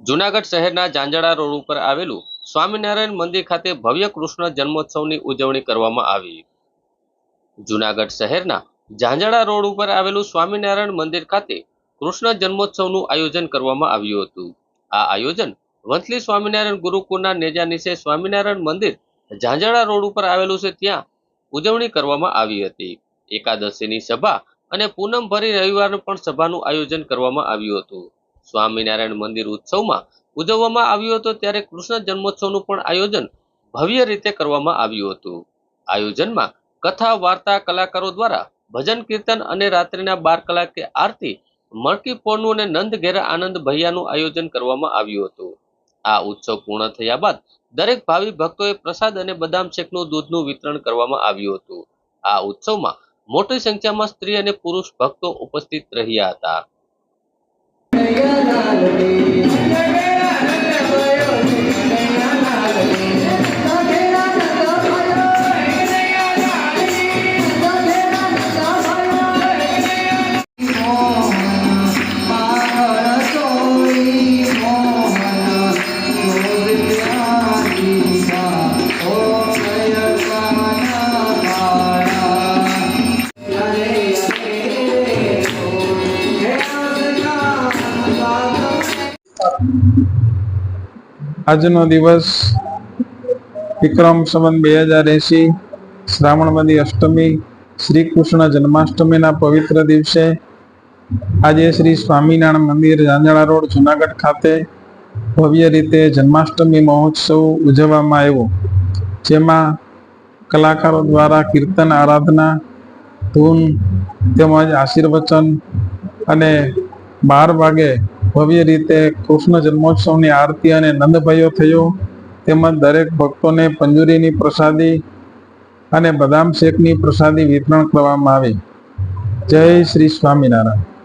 જુનાગઢ શહેરના જાંજડા રોડ ઉપર આવેલું સ્વામિનારાયણ મંદિર ખાતે ભવ્ય કૃષ્ણ જન્મોત્સવની ઉજવણી કરવામાં આવી. જુનાગઢ શહેરના જાંજડા રોડ ઉપર આવેલું સ્વામિનારાયણ મંદિર ખાતે કૃષ્ણ જન્મોત્સવનું આયોજન કરવામાં આવ્યું હતું. આ આયોજન વંથલી સ્વામિનારાયણ ગુરુકુળના નેજાનીશે સ્વામિનારાયણ મંદિર ઝાંઝડા રોડ ઉપર આવેલું છે ત્યાં ઉજવણી કરવામાં આવી હતી. એકાદશીની સભા અને પૂનમ ભરી રવિવારે પણ સભાનું આયોજન કરવામાં આવ્યું હતું. સ્વામિનારાયણ મંદિર ઉત્સવમાં ઉજવવામાં આવ્યો હતો, ત્યારે કૃષ્ણ જન્મોત્સવનું પણ આયોજન ભવ્ય રીતે કરવામાં આવ્યું હતું. આયોજનમાં કથા, વાર્તા, કલાકારો દ્વારા ભજન, કીર્તન અને રાત્રિના બાર કલાકે આરતી, મણકી પોળનું અને નંદ ઘેરા આનંદ ભૈયાનું આયોજન કરવામાં આવ્યું હતું. આ ઉત્સવ પૂર્ણ થયા બાદ દરેક ભાવિ ભક્તોએ પ્રસાદ અને બદામ શેકનું દૂધનું વિતરણ કરવામાં આવ્યું હતું. આ ઉત્સવમાં મોટી સંખ્યામાં સ્ત્રી અને પુરુષ ભક્તો ઉપસ્થિત રહ્યા હતા. Hallelujah. આજનો દિવસ વિક્રમ સંવત બે હજાર એસી શ્રાવણવદી અષ્ટમી, શ્રી કૃષ્ણ જન્માષ્ટમીના પવિત્ર દિવસે આજે શ્રી સ્વામિનારાયણ મંદિર ઝાંઝળા રોડ, જુનાગઢ ખાતે ભવ્ય રીતે જન્માષ્ટમી મહોત્સવ ઉજવવામાં આવ્યો. જેમાં કલાકારો દ્વારા કીર્તન, આરાધના, ધૂન તેમજ આશીર્વચન અને બાર વાગે ભવ્ય રીતે કૃષ્ણ જન્મોત્સવની આરતી અને નંદભાઈઓ થયો. તેમજ દરેક ભક્તોને પંજુરીની પ્રસાદી અને બદામ શેકની પ્રસાદી વિતરણ કરવામાં આવી. જય શ્રી સ્વામિનારાયણ.